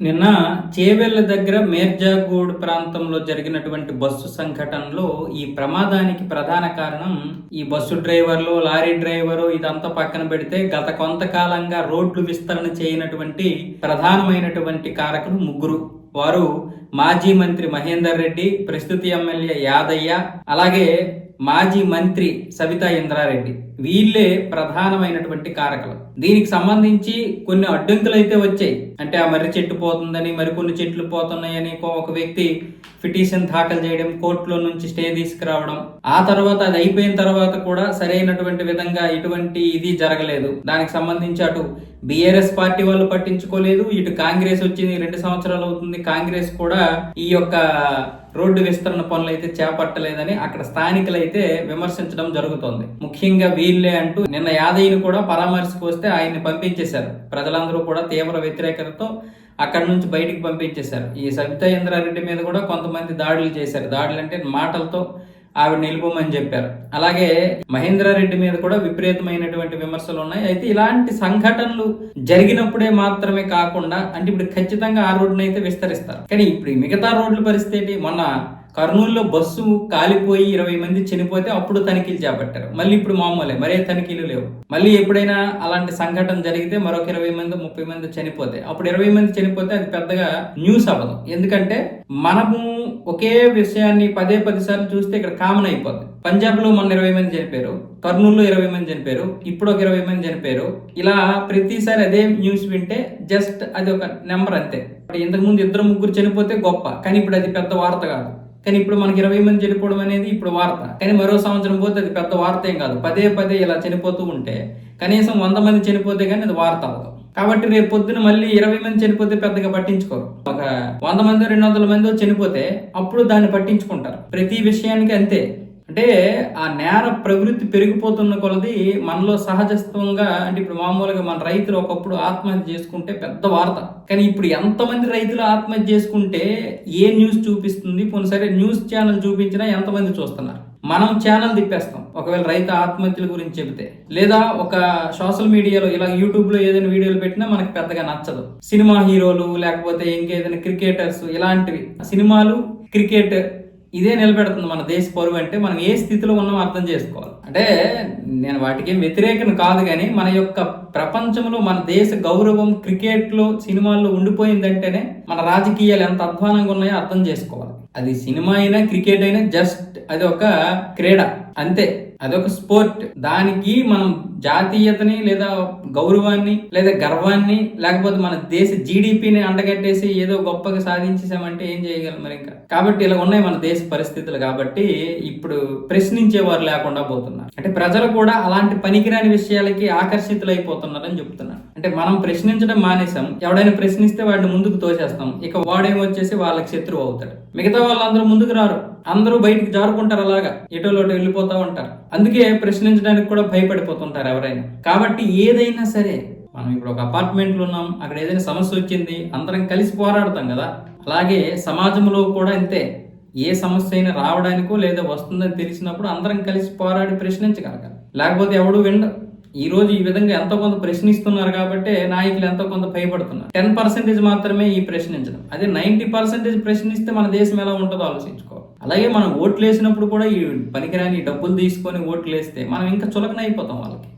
నిన్న చేవెళ్ళ దగ్గర మేర్జాగూడ్ ప్రాంతంలో జరిగినటువంటి బస్సు సంఘటనలో ఈ ప్రమాదానికి ప్రధాన కారణం ఈ బస్సు డ్రైవర్లు లారీ డ్రైవరు ఇదంతా పక్కన పెడితే గత కొంతకాలంగా రోడ్లు విస్తరణ చేయనటువంటి ప్రధానమైనటువంటి కారకులు ముగ్గురు. వారు మాజీ మంత్రి మహేందర్ రెడ్డి ప్రస్తుత ఎమ్మెల్యే యాదయ్య అలాగే మాజీ మంత్రి సవితా ఇంద్రారెడ్డి. వీళ్ళే ప్రధానమైనటువంటి కారకలు. దీనికి సంబంధించి కొన్ని అడ్డంకులు అయితే వచ్చాయి. అంటే ఆ మర్రి చెట్టు పోతుందని మరికొన్ని చెట్లు పోతున్నాయని ఒక వ్యక్తి పిటిషన్ దాఖలు చేయడం కోర్టులో నుంచి స్టే తీసుకురావడం. ఆ తర్వాత అది అయిపోయిన తర్వాత కూడా సరైనటువంటి విధంగా ఎటువంటి ఇది జరగలేదు. దానికి సంబంధించి అటు బీఆర్ఎస్ పార్టీ వాళ్ళు పట్టించుకోలేదు. ఇటు కాంగ్రెస్ వచ్చింది రెండు సంవత్సరాలు అవుతుంది. కాంగ్రెస్ కూడా ఈ యొక్క రోడ్డు విస్తరణ పనులు అయితే చేపట్టలేదని అక్కడ స్థానికులు అయితే విమర్శించడం జరుగుతోంది. ముఖ్యంగా వీళ్ళే అంటూ నిన్న యాదయ్యను కూడా పరామర్శకు వస్తే ఆయన్ని పంపించేశారు. ప్రజలందరూ కూడా తీవ్ర వ్యతిరేకతతో అక్కడి నుంచి బయటికి పంపించేశారు. ఈ సబితా ఇంద్రారెడ్డి మీద కూడా కొంతమంది దాడులు చేశారు. దాడులు అంటే మాటలతో ఆవిడ నిలుపమని చెప్పారు. అలాగే మహేంద్రారెడ్డి మీద కూడా విపరీతమైనటువంటి విమర్శలు ఉన్నాయి. అయితే ఇలాంటి సంఘటనలు జరిగినప్పుడే మాత్రమే కాకుండా అంటే ఇప్పుడు ఖచ్చితంగా ఆ రోడ్డునైతే విస్తరిస్తారు. కానీ ఇప్పుడు మిగతా రోడ్ల పరిస్థితి మొన్న కర్నూలులో బస్సు కాలిపోయి ఇరవై మంది చనిపోతే అప్పుడు తనిఖీలు చేపట్టారు. మళ్ళీ ఇప్పుడు మామూలే మరే తనిఖీలు లేవు. మళ్ళీ ఎప్పుడైనా అలాంటి సంఘటన జరిగితే మరొక ఇరవై మంది ముప్పై మంది చనిపోతే అప్పుడు ఇరవై మంది చనిపోతే అది పెద్దగా న్యూస్ అవ్వదు. ఎందుకంటే మనము ఒకే విషయాన్ని పదే పది సార్లు చూస్తే ఇక్కడ కామన్ అయిపోద్ది. పంజాబ్లో మొన్న ఇరవై మంది చనిపోయారు కర్నూలులో ఇరవై మంది చనిపోయారు ఇప్పుడు ఒక ఇరవై మంది చనిపోయారు. ఇలా ప్రతిసారి అదే న్యూస్ వింటే జస్ట్ అది ఒక నెంబర్ అంతే. ఇంతకు ముందు ఇద్దరు ముగ్గురు చనిపోతే గొప్ప కానీ ఇప్పుడు అది పెద్ద వార్త కాదు. కానీ ఇప్పుడు మనకి ఇరవై మంది చనిపోవడం అనేది ఇప్పుడు వార్త. కానీ మరో సంవత్సరం పోతే అది పెద్ద వార్త ఏం కాదు. పదే పదే ఇలా చనిపోతూ ఉంటే కనీసం వంద మంది చనిపోతే కానీ అది వార్త అవ్వదు. కాబట్టి రేపు పొద్దున మళ్ళీ ఇరవై మంది చనిపోతే పెద్దగా పట్టించుకోరు. ఒక వంద మంది రెండు వందల మంది చనిపోతే అప్పుడు దాన్ని పట్టించుకుంటారు. ప్రతి విషయానికి అంతే. అంటే ఆ నేర ప్రవృత్తి పెరిగిపోతున్న కొలది మనలో సహజత్వంగా అంటే ఇప్పుడు మామూలుగా మన రైతులు ఒకప్పుడు ఆత్మహత్య చేసుకుంటే పెద్ద వార్త. కానీ ఇప్పుడు ఎంతమంది రైతులు ఆత్మహత్య చేసుకుంటే ఏ న్యూస్ చూపిస్తుంది? పోనీ సరే న్యూస్ ఛానల్ చూపించినా ఎంతమంది చూస్తున్నారు? మనం ఛానల్ తిప్పేస్తాం. ఒకవేళ రైతు ఆత్మహత్యల గురించి చెబితే. లేదా ఒక సోషల్ మీడియాలో ఇలా యూట్యూబ్లో ఏదైనా వీడియోలు పెట్టినా మనకు పెద్దగా నచ్చదు. సినిమా హీరోలు లేకపోతే ఇంకేదైనా క్రికెటర్స్ ఇలాంటివి. సినిమాలు క్రికెట్ ఇదే నిలబెడుతుంది మన దేశ పరువు అంటే మనం ఏ స్థితిలో ఉన్నామో అర్థం చేసుకోవాలి. అంటే నేను వాటికి వ్యతిరేకం కాదు కానీ మన యొక్క ప్రపంచంలో మన దేశ గౌరవం క్రికెట్లో సినిమాల్లో ఉండిపోయిందంటేనే మన రాజకీయాలు ఎంత అధ్వానంగా ఉన్నాయో అర్థం చేసుకోవాలి. అది సినిమా అయినా క్రికెట్ అయినా జస్ట్ అది ఒక క్రీడ. అంతే. అదొక స్పోర్ట్. దానికి మనం జాతీయతని లేదా గౌరవాన్ని లేదా గర్వాన్ని లేకపోతే మన దేశ జీడిపిని అండగట్టేసి ఏదో గొప్పగా సాధించేసామంటే ఏం చేయగలం మరి ఇంకా కాబట్టి ఇలా ఉన్నాయి మన దేశ పరిస్థితులు కాబట్టి ఇప్పుడు ప్రశ్నించే వారు లేకుండా పోతున్నారు. అంటే ప్రజలు కూడా అలాంటి పనికిరాని విషయాలకి ఆకర్షితులైపోతున్నారని చెప్తున్నారు అంటే మనం ప్రశ్నించడం మానేసాం ఎవడైనా ప్రశ్నిస్తే వాడిని ముందుకు తోసేస్తాం. ఇక వాడేమొచ్చేసి వాళ్ళకి శత్రువు అవుతాడు. మిగతా వాళ్ళందరూ ముందుకు రారు. అందరూ బయటికి జారుకుంటారు అలాగా. ఎటోలోటు వెళ్ళిపోతా ఉంటారు. అందుకే ప్రశ్నించడానికి కూడా భయపడిపోతుంటారు ఎవరైనా. కాబట్టి ఏదైనా సరే మనం ఇప్పుడు ఒక అపార్ట్మెంట్లో ఉన్నాం. అక్కడ ఏదైనా సమస్య వచ్చింది అందరం కలిసి పోరాడతాం కదా. అలాగే సమాజంలో కూడా అంతే. ఏ సమస్య అయినా రావడానికో లేదా వస్తుందని తెలిసినప్పుడు అందరం కలిసి పోరాడి ప్రశ్నించగలగాలి. లేకపోతే ఎవడు విండ ఈ రోజు ఈ విధంగా ఎంతో కొంత ప్రశ్నిస్తున్నారు కాబట్టి నాయకులు ఎంతో కొంత భయపడుతున్నారు. టెన్ పర్సెంటేజ్ మాత్రమే ఈ ప్రశ్నించడం. అదే నైన్టీ పర్సెంటేజ్ ప్రశ్నిస్తే మన దేశం ఎలా ఉంటుందో ఆలోచించుకోవాలి. అలాగే మనం ఓట్లు వేసినప్పుడు కూడా ఈ పనికిరాని డబ్బులు తీసుకొని ఓట్లు వేస్తే మనం ఇంకా చులకన అయిపోతాం వాళ్ళకి.